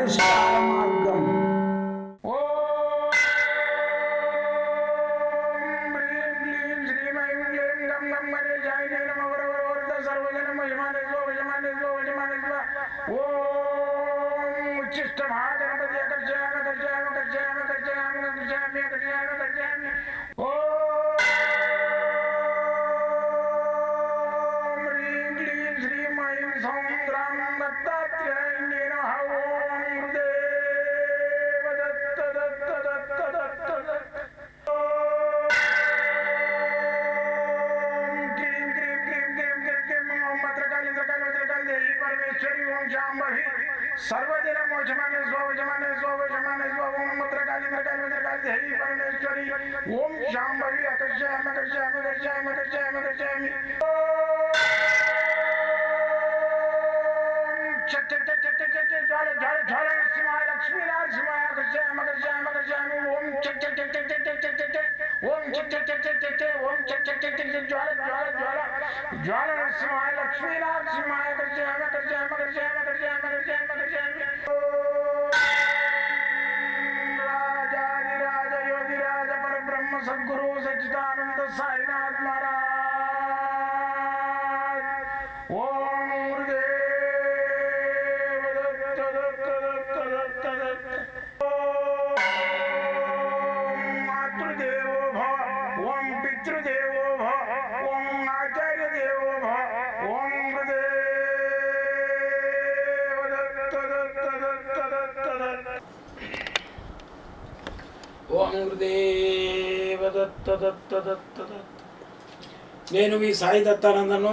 There's God. जमाने स्वामी जमाने स्वामी जमाने ओम मत्र काली मत्र काली, मत्र ओम श्याम भवी अकर्षाम अकर्षाम चिट्टे ओम चिट्टे ओम चिट्टे चिट्टे चिट्टे ओम चिट्टे चिट्टे ज्वाले ज्वाले ज्वाला గురుదేవ దత్త దత్త దత్త దత్త నేను మీ సాయి దత్తానందను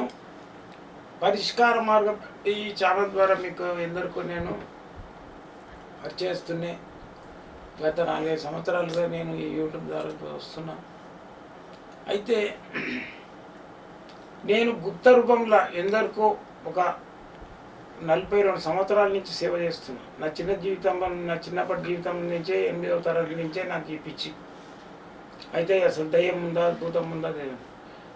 పరిష్కార మార్గం ఈ ఛానల్ ద్వారా మీకు ఎందరికో నేను పరిచయిస్తున్నా గత నాలుగైదు సంవత్సరాలుగా నేను ఈ యూట్యూబ్ ద్వారా వస్తున్నా. అయితే నేను గుప్త రూపంలో ఎందరికో ఒక నలభై రెండు సంవత్సరాల నుంచి సేవ చేస్తున్నా. నా చిన్న జీవితం నా చిన్నప్పటి జీవితం నుంచే ఎనిమిదవ తరగతి నుంచే నాకు ఈ పిచ్చి. అయితే అసలు దయ్యం ఉందా భూతం ఉందా దయ్యం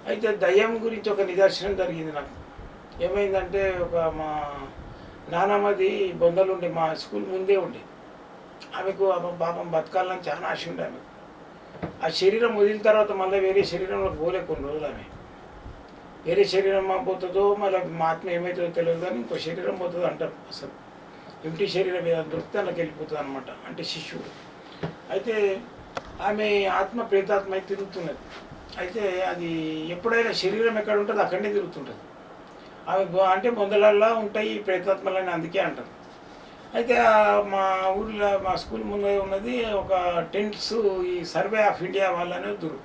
అయితే దయ్యం గురించి ఒక నిదర్శనం జరిగింది నాకు. ఏమైందంటే ఒక మా నానమ్మది బొందలు ఉండే మా స్కూల్ ముందే ఉండే. ఆమెకు పాపం బతకాలని చాలా ఆశ ఉండే ఆమెకు. ఆ శరీరం వదిలిన తర్వాత మళ్ళీ వేరే శరీరంలో పోలే కొన్ని రోజులు ఆమె. వేరే శరీరం పోతుందో మళ్ళీ మా ఆత్మ ఏమవుతుందో తెలియదు కానీ ఇంకో శరీరం పోతుందో అంటారు అసలు. ఇంటి శరీరం ఏదైనా దొరికితే అందులోకి వెళ్ళిపోతుంది అనమాట అంటే శిష్యుడు. అయితే ఆమె ఆత్మ ప్రేతాత్మ అయితే తిరుగుతున్నది. అయితే అది ఎప్పుడైనా శరీరం ఎక్కడ ఉంటుందో అక్కడనే తిరుగుతుంటుంది. ఆమె అంటే మొదలల్లా ఉంటాయి ఈ ప్రేతాత్మలని అందుకే అంటారు. అయితే మా ఊరిలో మా స్కూల్ ముందు ఉన్నది ఒక టెంట్స్ ఈ సర్వే ఆఫ్ ఇండియా వాళ్ళనే దూరు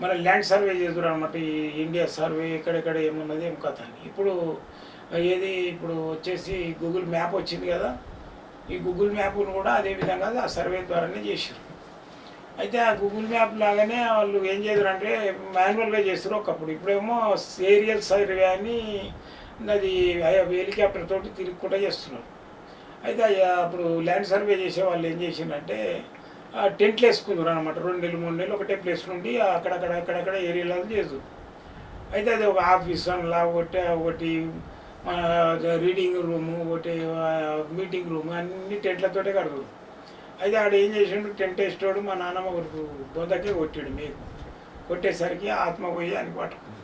మన ల్యాండ్ సర్వే చేదురు అనమాట ఈ ఇండియా సర్వే ఎక్కడెక్కడ ఏమున్నది ఏం కథ. అని ఇప్పుడు ఏది ఇప్పుడు వచ్చేసి గూగుల్ మ్యాప్ వచ్చింది కదా. ఈ గూగుల్ మ్యాప్ను కూడా అదే విధంగా ఆ సర్వే ద్వారానే చేశారు అయితే ఆ గూగుల్ మ్యాప్ లాగానే వాళ్ళు ఏం చేశారు అంటే మాన్యువల్గా చేస్తారు ఒకప్పుడు. ఇప్పుడేమో ఏరియల్ సర్వే అని అది హెలికాప్టర్ తోటి తిరుగుకుండా చేస్తున్నారు. అయితే అప్పుడు ల్యాండ్ సర్వే చేసే వాళ్ళు ఏం చేసిందంటే టెంట్లు వేసుకుందరు అనమాట రెండు నెలలు మూడు నెలలు ఒకటే ప్లేస్ నుండి అక్కడక్కడ అక్కడక్కడ ఏరియాలో చేస్తారు అయితే అది ఒక ఆఫీస్ అలా ఒకటి ఒకటి రీడింగ్ రూము ఒకటి మీటింగ్ రూమ్ అన్ని టెంట్లతోటే కడతారు అయితే ఆడ ఏం చేసిండు టెంట్ వేసేటోడు మా నాన్నమ్మ కొడుకు బొందకే కొట్టాడు మీకు. కొట్టేసరికి ఆత్మ పోయి అని పట్టుకుంది.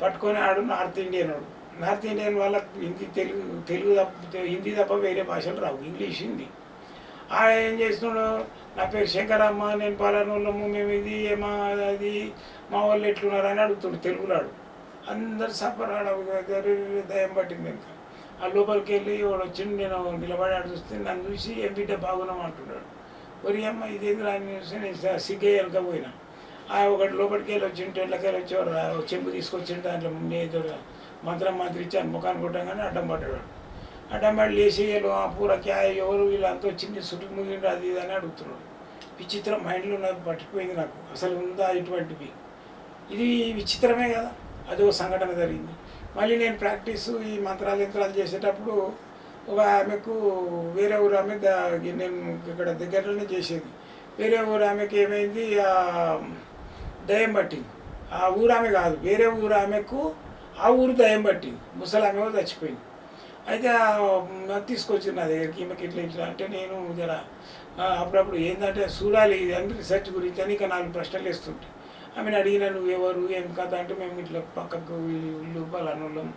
పట్టుకొని ఆడు నార్త్ ఇండియన్ వాడు. నార్త్ ఇండియన్ వాళ్ళ హిందీ తెలుగు తెలుగు తప్ప హిందీ తప్ప వేరే భాషలు రావు. ఇంగ్లీష్ హిందీ. ఆయన ఏం చేస్తున్నాడు. నా పేరు శంకరమ్మ నేను పలానోళ్ళము మేము ఇది మా అది మా వాళ్ళు ఎట్లున్నారు అని అడుగుతుండు తెలుగులాడు అందరు సఫరాడు దయం పట్టింది ఇంకా. ఆ లోపలికి వెళ్ళి వాడు వచ్చిండు నేను నిలబడి ఆడు చూస్తే నన్ను చూసి ఏం బిడ్డ బాగున్నాం అంటున్నాడు. ఒరి అమ్మ ఇదేంది అని చూసి నేను సిగ్గే వెనక పోయినా. ఆ ఒకటి లోపలికి వెళ్ళి వచ్చి టెంట్లకి వెళ్ళి వచ్చేవాడు రా- తీసుకొచ్చిండు దాంట్లో ఏదో మంత్రం మంత్రి ఇచ్చాను ముఖాన్ని కొట్టంగానే అడ్డం పడ్డాడు. అడ్డం పడి ఆ పూర ఎవరు వీళ్ళంతా వచ్చింది సుట్టుకు ముగిండు అది ఇది అని అడుగుతున్నాడు విచిత్రం మైండ్లో నాకు పట్టిపోయింది నాకు. అసలు ఉందా ఇటువంటివి ఇది విచిత్రమే కదా. అదో సంఘటన జరిగింది. మళ్ళీ నేను ప్రాక్టీస్ ఈ మంత్రాలు యంత్రాలు చేసేటప్పుడు ఒక ఆమెకు వేరే ఊరు ఆమె నేను ఇక్కడ దగ్గరలోనే చేసేది. వేరే ఊరు ఆమెకు ఏమైంది? ఆ పట్టింది. ఆ ఊరు ఆమె కాదు వేరే ఊరు ఆమెకు ఆ ఊరు దయం పట్టింది. ముసలామె చచ్చిపోయింది. అయితే నాకు మ్, తీసుకొచ్చింది నా దగ్గరికి ఈమెకి ఇట్లా ఇట్లా అంటే నేను జర అప్పుడప్పుడు ఏంటంటే చూడాలి ఇది అంటే రీసెర్చ్ గురించి అని ఇక నాలుగు ప్రశ్నలు వేస్తుంటే. ఆమెను అడిగిన నువ్వు ఎవరు ఏం కథ? అంటే మేము ఇట్లా పక్కకు ఇల్లు పలానోళ్ళం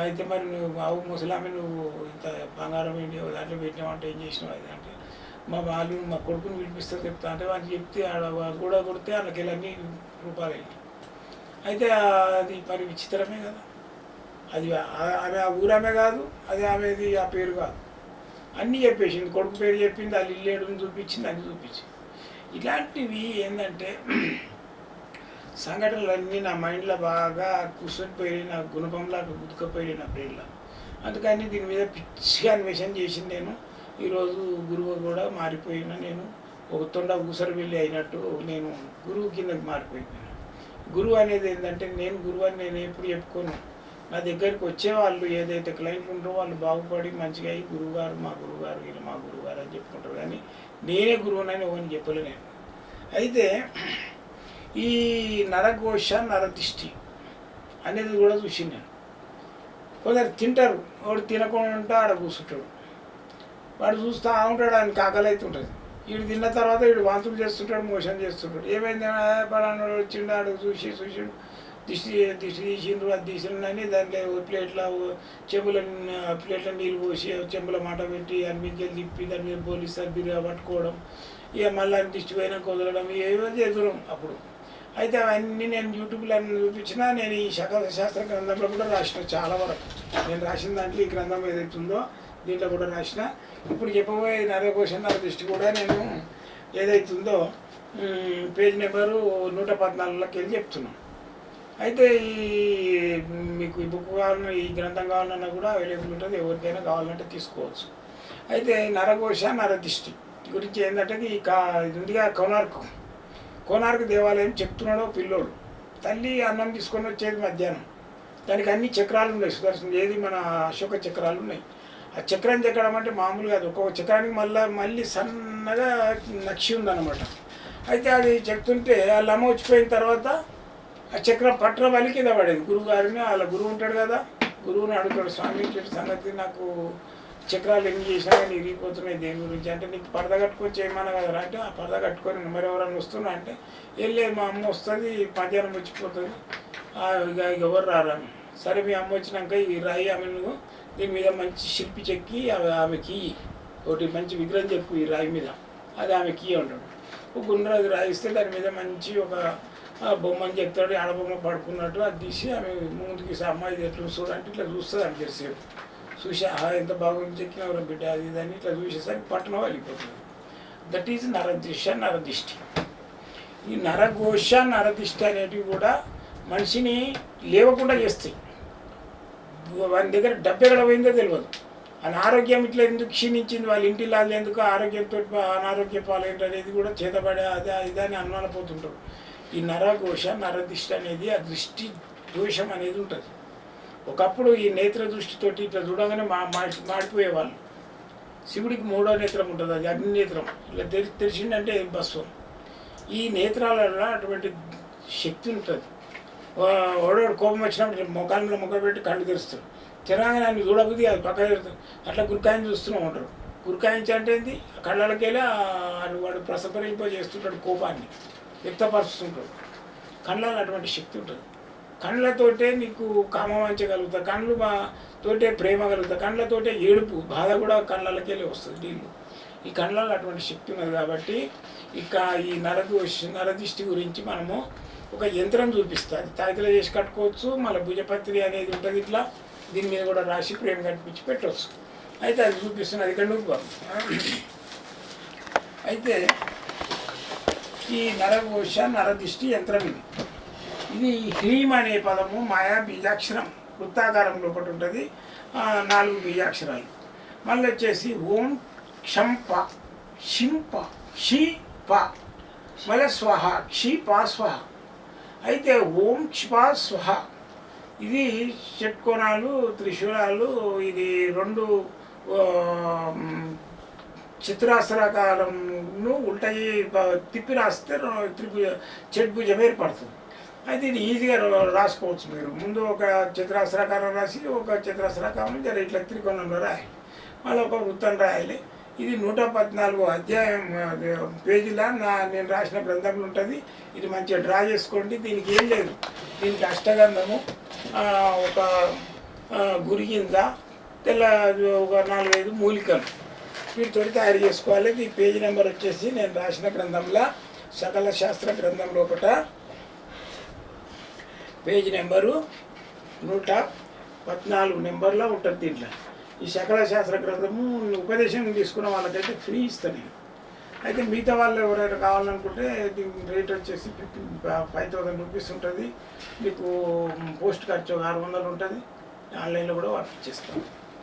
అయితే మరి నువ్వు ఆవు ముసలామె నువ్వు ఇంత బంగారం ఏంటి దాంట్లో పెట్టినావు అంటే ఏం చేసినావు? అది అంటే మా వాళ్ళు మా కొడుకుని పిలిపిస్తే చెప్తా అంటే వాళ్ళు చెప్తే ఆడ కూడా కొడితే వాళ్ళకి అన్ని రూపాయలు అయితే అది మరి విచిత్రమే కదా. అది ఆమె ఆ ఊరామె కాదు అది ఆమెది ఆ పేరు కాదు. అన్నీ చెప్పేసింది కొడుకు పేరు చెప్పింది వాళ్ళు ఇల్లు చూపించింది అన్ని చూపించింది. ఇలాంటివి ఏంటంటే సంఘటనలన్నీ నా మైండ్లో బాగా కూర్చొని నా గుణపంలా గుతుకపోయి నా బ్రెయిన్లో. అందుకని దీని మీద పిచ్చిగా అన్వేషణ చేసింది నేను. ఈరోజు గురువు కూడా మారిపోయిన నేను. ఒక తొండ ఊసరి వెళ్ళి అయినట్టు నేను గురువు కిందకి మారిపోయినాను గురువు అనేది ఏంటంటే నేను గురువు అని నేను ఎప్పుడు చెప్పుకోను. నా దగ్గరికి వచ్చే వాళ్ళు ఏదైతే క్లయింట్లు ఉంటారో వాళ్ళు బాగుపడి మంచిగా అయ్యి గురువుగారు మా గురువుగారు వీళ్ళు మా గురువుగారు అని చెప్పుకుంటారు. కానీ నేనే గురువునని ఎవరిని చెప్పలే నేను. అయితే ఈ నరఘోష నరదిష్టి అనేది కూడా చూసి నేను. కొందరు తింటారు. వాడు తినకుండా ఉంటే ఆడ కూర్చుంటాడు. వాడు చూస్తూ ఉంటాడు ఆయన కాకలి అవుతుంటుంది వీడు తిన్న తర్వాత వీడు వాంతులు చేస్తుంటాడు మోషన్ చేస్తుంటాడు. ఏమైంది? పలానా వచ్చిండు ఆడు చూసి చూసి దిష్టి దిష్టి తీసిండ్రు అది తీసిండ్రని దాంట్లో ప్లేట్లో ప్లేట్ల చెంబుల ప్లేట్ల నీళ్ళు పోసి చెంబుల మాట పెట్టి దాని తిప్పి దాని మీద పోలీసు బిరిగా పట్టుకోవడం ఇక మళ్ళీ దిష్టి పోయినాక వదలడం ఏవో చేద్దాం అప్పుడు. అయితే అవన్నీ నేను యూట్యూబ్లో అన్ని చూపించినా నేను ఈ శకల శాస్త్ర గ్రంథంలో కూడా రాసిన చాలా వరకు. నేను రాసిన దాంట్లో ఈ గ్రంథం ఏదైతుందో దీంట్లో కూడా రాసిన. ఇప్పుడు చెప్పబోయే నరకోశ నరదృష్టి కూడా నేను ఏదైతుందో పేజ్ నెంబరు నూట పద్నాలుగులోకి వెళ్ళి చెప్తున్నాను అయితే ఈ మీకు ఈ బుక్ కావాలన్నా ఈ గ్రంథం కావాలన్నా కూడా అవైలబుల్ ఉంటుంది. ఎవరికైనా కావాలంటే తీసుకోవచ్చు. అయితే నరఘోష నరదిష్టి గురించి ఏంటంటే ఈ కా ఇదిగా కోనార్కు కోనార్కు దేవాలయం చెప్తున్నాడు పిల్లోడు. తల్లి అన్నం తీసుకొని వచ్చేది మధ్యాహ్నం. దానికి అన్ని చక్రాలు ఉన్నాయి సుదర్శనం. ఏది మన అశోక చక్రాలు ఉన్నాయి. ఆ చక్రం చెక్కడం అంటే మామూలు కాదు. ఒక్కొక్క చక్రానికి మళ్ళీ మళ్ళీ సన్నగా నక్షి ఉందన్నమాట. అయితే అది చెప్తుంటే వాళ్ళు అమ్మ వచ్చిపోయిన తర్వాత ఆ చక్రం పట్ర బలి పడేది. గురువు గారిని వాళ్ళ గురువు ఉంటాడు కదా గురువుని అడుగుతాడు స్వామి సంగతి నాకు చక్రాలు ఎన్ని చేసినా కానీ ఇరిగిపోతున్నాయి దేని గురించి? అంటే నీకు పరద కట్టుకొని చేయమన్నా కదా అంటే ఆ పరద కట్టుకొని మరి ఎవరైనా వస్తున్నా? అంటే వెళ్ళే మా అమ్మ వస్తుంది మధ్యాహ్నం వచ్చిపోతుంది ఇక ఎవరు రారా? సరే మీ అమ్మ వచ్చినాక ఈ రాయి ఆమె నువ్వు దీని మీద మంచి శిల్పి చెక్కి ఆమె ఆమెకి ఒకటి మంచి విగ్రహం చెక్కు ఈ రాయి మీద. అది ఆమెకి ఉంటాడు ఒక గుండ్రాజు రాయిస్తే దాని మీద మంచి ఒక ఆ, బొమ్మని చెప్తాడు ఆడబొమ్మ పడుకున్నట్టు అది తీసి ఆమె ముందుకి అమ్మాయి ఇది ఎట్లా చూడంటే ఇట్లా చూస్తుంది అని తెలిసేపు చూసి ఆహా ఎంత బాగుంది చెక్కినవరా బిడ్డ అది ఇది అని ఇట్లా చూసేసరికి పట్టణం వెళ్ళిపోతుంది. దట్ ఈజ్ నరదిశ నరదిష్టి. ఈ నరఘోష నరదిష్టి అనేటివి కూడా మనిషిని లేవకుండా చేస్తాయి. వాని దగ్గర డబ్బు ఎక్కడ పోయిందో తెలియదు ఆయన ఆరోగ్యం ఇట్లా ఎందుకు క్షీణించింది వాళ్ళ ఇంటి లాగా ఎందుకు ఆరోగ్యంతో అనారోగ్య పాలైంది అనేది కూడా చేతబడే అదే ఇదే అని అనుమానపోతుంటారు. ఈ నరఘోష నరదిష్టి అనేది ఆ దృష్టి దోషం అనేది ఉంటుంది. ఒకప్పుడు ఈ నేత్ర దృష్టితోటి ఇట్లా చూడగానే మా మాడిపోయేవాళ్ళు. శివుడికి మూడో నేత్రం ఉంటుంది అది అగ్ని నేత్రం ఇట్లా తెరి తెరిచిందంటే భస్వం ఈ నేత్రాలలో అటువంటి శక్తి ఉంటుంది. ఓడోడు కోపం వచ్చినప్పుడు ఇట్లా ముఖాలలో ముఖం పెట్టి కళ్ళు తెరుస్తాడు. తినగానే ఆయన చూడబుద్ధి అది పక్క తెరుస్తాడు అట్లా గురికాయని చూస్తూనే ఉంటాడు. గురికాయించి అంటే ఏంది? కళ్ళకెళ్ళి వాడు ప్రసపరింపజేస్తుంటాడు కోపాన్ని. వ్యక్తపరుస్తుంటాడు కళ్ళలో అటువంటి శక్తి ఉంటుంది. కళ్ళతోటే నీకు కామవంచగలుగుతా కళ్ళు మా తోటే ప్రేమ కలుగుతా కళ్ళతోటే ఏడుపు బాధ కూడా కళ్ళకెళ్ళి వస్తుంది నీళ్ళు. ఈ కళ్ళలో అటువంటి శక్తి ఉన్నది కాబట్టి ఇక ఈ నరదు నరదిష్టి గురించి మనము ఒక యంత్రం చూపిస్తుంది తాకిల చేసి కట్టుకోవచ్చు మళ్ళీ భుజపత్రి అనేది ఉంటుంది ఇట్లా. దీని మీద కూడా రాసి ప్రేమ కనిపించి పెట్టవచ్చు అయితే అది చూపిస్తున్నది ఇక్కడ నువ్వు. అయితే ఈ నరఘోష నరదిష్టి యంత్రం ఇది. ఇది హ్రీం అనే పదము మాయా బీజాక్షరం వృత్తాకారం లోపల ఉంటుంది. నాలుగు బీజాక్షరాలు. మళ్ళీ వచ్చేసి ఓం క్షంప షింప షీ ప. మళ్ళీ స్వహ క్షి స్వహ. అయితే ఓం క్షిపా స్వహ. ఇది షట్కోణాలు త్రిశూలాలు ఇది రెండు ఆ, ఉల్టయి తిప్పి రాస్తే రో- త్రిభుజ ఏర్పడుతుంది. అయితే ఇది ఈజీగా రాసుకోవచ్చు మీరు. ముందు ఒక చతురాస్రాకారం రాసి ఒక చతురాస్రాకారం జర ఇట్లా త్రికోణంలో రాయాలి. మళ్ళీ ఒక వృత్తం రాయాలి. ఇది నూట పద్నాలుగు అధ్యాయం పేజీలా నా నేను రాసిన గ్రంథంలో ఉంటుంది. ఇది మంచిగా డ్రా చేసుకోండి. దీనికి ఏం లేదు. దీనికి అష్టగంధము ఒక గురిగింద తెల్ల ఒక నాలుగైదు మూలికలు. వీటితో తయారు చేసుకోవాలి. ఈ పేజీ నెంబర్ వచ్చేసి నేను రాసిన గ్రంథంలో సకల శాస్త్ర గ్రంథం లోపల పేజీ నెంబరు నూట పద్నాలుగు నెంబర్లో ఉంటుంది దీంట్లో. ఈ సకల శాస్త్ర గ్రంథము ఉపదేశం తీసుకున్న వాళ్ళకైతే ఫ్రీ ఇస్తాను అయితే మిగతా వాళ్ళు ఎవరైనా కావాలనుకుంటే దీని రేట్ వచ్చేసి ఫిఫ్టీన్ ఫైవ్ థౌసండ్ రూపీస్ ఉంటుంది. మీకు పోస్ట్ ఖర్చు ఒక ఆరు వందలు ఉంటుంది. ఆన్లైన్లో కూడా పంపించేస్తాం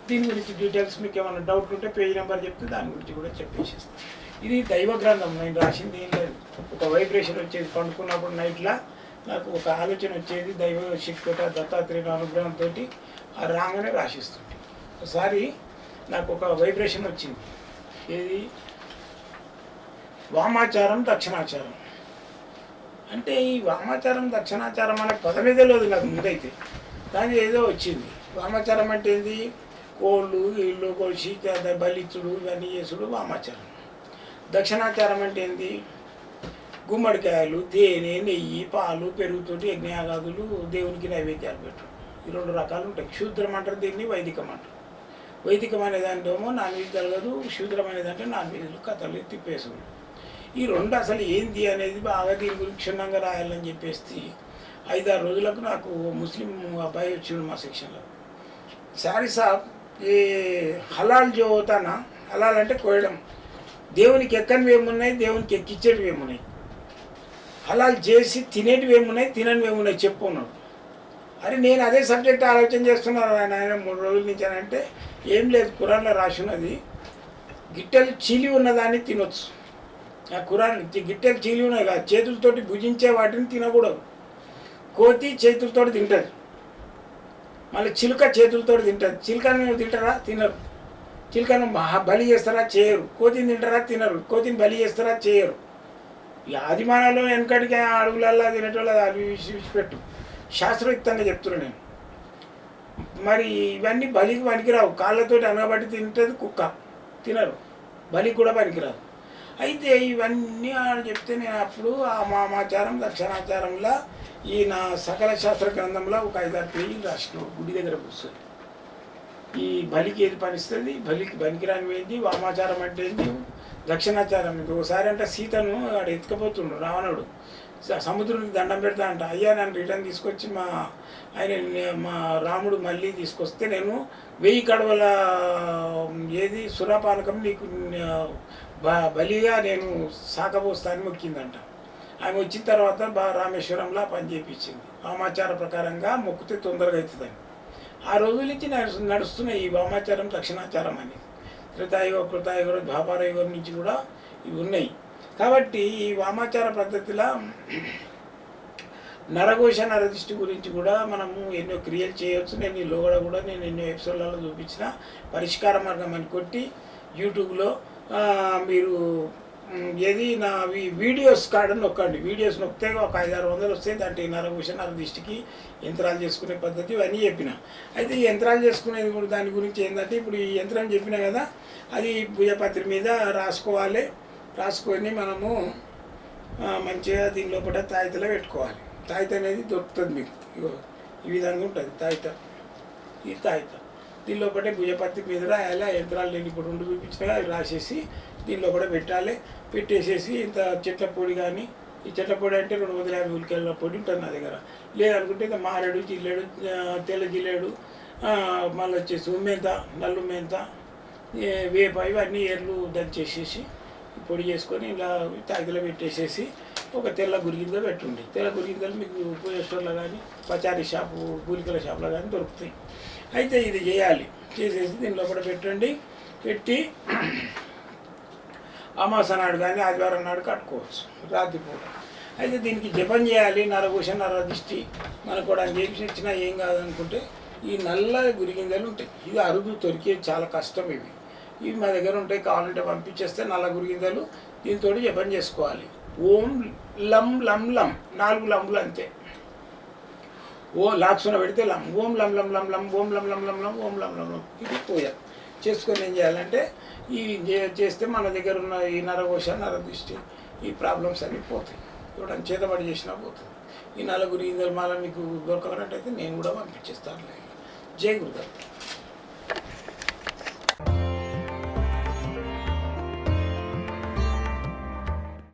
దీని గురించి డీటెయిల్స్ మీకు ఏమైనా డౌట్ ఉంటే పేజ్ నెంబర్ చెప్తే దాని గురించి కూడా చెప్పేసేస్తాను ఇది దైవ గ్రంథం. నేను రాసింది ఏం లేదు ఒక వైబ్రేషన్ వచ్చేది పండుకున్నప్పుడు నైట్లో నాకు ఒక ఆలోచన వచ్చేది దైవ శక్తితో దత్తాత్రేయుల అనుగ్రహంతో ఆ రాగానే రాసిస్తుంది ఒకసారి నాకు ఒక వైబ్రేషన్ వచ్చింది. ఏది? వామాచారం దక్షిణాచారం. అంటే ఈ వామాచారం దక్షిణాచారం అనే పదమే తెలియదు నాకు ముందైతే. కానీ ఏదో వచ్చింది. వామాచారం అంటే ఏంది? కోళ్ళు ఇల్లు కొలిసి బలిచ్చుడు ఇవన్నీ చేసుడు వామాచారం దక్షిణాచారం అంటే ఏంది? గుమ్మడికాయలు తేనె నెయ్యి పాలు పెరుగుతోటి యజ్ఞయాగాదులు దేవునికి నైవేద్యాలు పెట్టు ఈ రెండు రకాలు ఉంటాయి. క్షూద్రం అంటారు దీన్ని వైదికం అంటారు. వైదికం అనేదాంటేమో నాన్ వెజ్ కలగదు శూద్రం అనేదంటే నాన్ వెజ్లు కథలు తిప్పేసుడు. ఈ రెండు అసలు ఏంది అనేది బాగా దీని గురించి క్షుణ్ణంగా రాయాలని చెప్పేసి ఐదారు రోజులకు నాకు ముస్లిం అబ్బాయి వచ్చిండు మా సెక్షన్లో. సారీ సాబ్ ఈ హలాల్ జో హలాల్ అంటే కోయడం. దేవునికి ఎక్కనివి ఏమున్నాయి దేవునికి ఎక్కిచ్చేటివి ఏమున్నాయి హలాల్ చేసి తినేటివి ఏమున్నాయి తిననివి ఏమున్నాయి చెప్పు ఉన్నాడు అరే నేను అదే సబ్జెక్ట్ ఆలోచన చేస్తున్నాను ఆయన ఆయన మూడు రోజుల నుంచి అని అంటే ఏం లేదు కురాన్లో రాసి ఉన్నది గిట్టెలు చీలి ఉన్నదాన్ని తినొచ్చు. ఆ కురాన్ గిట్టెలు చీలి ఉన్నాయి కదా. చేతులతోటి భుజించే వాటిని తినకూడదు. కోతి చేతులతోటి తింటుంది. మళ్ళీ చిలుక చేతులతో తింటుంది. చిలుకను తింటారా? తినరు. చిలుకను బలి చేస్తారా? చేయరు. కోతిని తింటారా? తినరు. కోతిని బలి చేస్తారా? చేయరు. ఈ ఆదిమానాలు వెనకటికి అడుగులల్లా తినేటోళ్ళు అవి విడిచిపెట్టు శాస్త్రయుక్తంగా చెప్తున్నా నేను. మరి ఇవన్నీ బలికి పనికిరావు. కాళ్ళతోటి అనబట్టి తింటుంది కుక్క. తినరు. బలికి కూడా పనికిరాదు. అయితే ఇవన్నీ చెప్తే నేను అప్పుడు ఆ మామాచారం దక్షిణాచారంలో ఈ నా సకల శాస్త్ర గ్రంథంలో ఒక ఐదారు పేజీలు రాసిన గుడి దగ్గర కూర్చొని. ఈ బలికి ఏది పనిస్తుంది? బలికి పనికిరాని ఏంటి వామాచారం అంటే ఏంటి దక్షిణాచారం. ఇది ఒకసారి అంటే సీతను ఆడ ఎత్తుకపోతుండు రావణుడు. స- దండం పెడతా అంట అయ్యా నన్ను రిటర్న్ తీసుకొచ్చి మా ఆయన మా రాముడు మళ్ళీ తీసుకొస్తే నేను వెయ్యి కడవల ఏది? సురాపానకం నీకు బ- బలిగా నేను సాకబోస్తాను మొక్కిందంట. ఆమె వచ్చిన తర్వాత బా రామేశ్వరంలో పని చేయించింది వామాచార ప్రకారంగా మొక్కితే తొందరగా అవుతుందని. ఆ రోజుల నుంచి నడుస్తున్న ఈ వామాచారం దక్షిణాచారం అనేది త్రితాయుగ కృతాయుగ ద్వాపార యుగం నుంచి కూడా ఇవి ఉన్నాయి. కాబట్టి ఈ వామాచార పద్ధతిలో నరఘోష నరదృష్టి గురించి కూడా మనము ఎన్నో క్రియలు చేయవచ్చు నేను ఈ లోగడ కూడా నేను ఎన్నో ఎపిసోడ్లలో చూపించిన పరిష్కార మార్గం అని కొట్టి యూట్యూబ్లో మీరు ఏది నా వీడియోస్ కాడని నొక్కండి. వీడియోస్ నొక్కితే ఒక ఐదారు వందలు వస్తాయి. దాంట్లో ఈ నరఘోష నరదిష్టికి యంత్రాలు చేసుకునే పద్ధతి ఇవన్నీ చెప్పిన. అయితే ఈ యంత్రాలు చేసుకునేది కూడా దాని గురించి ఏంటంటే ఇప్పుడు ఈ యంత్రం చెప్పిన కదా అది పూజపత్రి మీద రాసుకోవాలి. రాసుకొని మనము మంచిగా దీని లోపల తాయితలో పెట్టుకోవాలి. తాయిత అనేది దొరుకుతుంది మీకు. ఈ విధంగా ఉంటుంది తాయిత. ఈ తాయిత. దీని లోపల భుజపత్తి మీద రాయాలి. ఆ యంత్రాలు నేను ఇప్పుడు రెండు చూపించిన అవి రాసేసి దీనిలో కూడా పెట్టాలి. పెట్టేసేసి ఇంత చెట్ల పొడి కానీ ఈ చెట్ల పొడి అంటే రెండు వందల యాభై ఉలికెళ్ళ పొడి ఉంటుంది నా దగ్గర. లేదనుకుంటే ఇంకా మారేడు జిల్లేడు తెల్ల జిల్లేడు మళ్ళీ వచ్చేసి ఉమ్మెంత నల్లు మెంత వేప ఇవన్నీ ఎర్లు దంచేసేసి పొడి చేసుకొని ఇలా తాగిలో పెట్టేసేసి ఒక తెల్ల గురిగింజ పెట్టుండి. తెల్ల గురిగింజలు మీకు పూజేశ్వర్లో కానీ పచారీ షాపు పూలికల షాపులో కానీ దొరుకుతాయి. అయితే ఇది చేయాలి. చేసేసి దీనిలో కూడా పెట్టండి. పెట్టి అమాస నాడు కానీ ఆదివారం నాడు కట్టుకోవచ్చు. రాత్రిపూట. అయితే దీనికి జపం చేయాలి నరఘోష నరదిష్టి మనకు కూడా చేసి వచ్చినా ఏం కాదనుకుంటే ఈ నల్ల గురిగింజలు ఉంటాయి. ఇది అరుదు దొరికే చాలా కష్టం ఇవి. ఇవి మా దగ్గర ఉంటాయి కావాలంటే పంపించేస్తే నల్ల గురిగింజలు దీంతో జపం చేసుకోవాలి. ఓం లం లం లం నాలుగు లంబులు అంతే. ఓ లాక్సున పెడితే లం ఓం లం లం లం లం ఓం లం లం లం లం ఓం లం లం లం ఇది పూజ చేసుకొని ఏం చేయాలంటే ఈ చేస్తే మన దగ్గర ఉన్న ఈ నరకోశ నరదృష్టి ఈ ప్రాబ్లమ్స్ అన్నీ పోతాయి. ఇవ్వడం చేతబడి చేసినా పోతుంది ఈ నలుగురు ఈ నిర్మాల మీకు దొరకనట్టయితే నేను కూడా పంపించేస్తాను జై గురుగారు.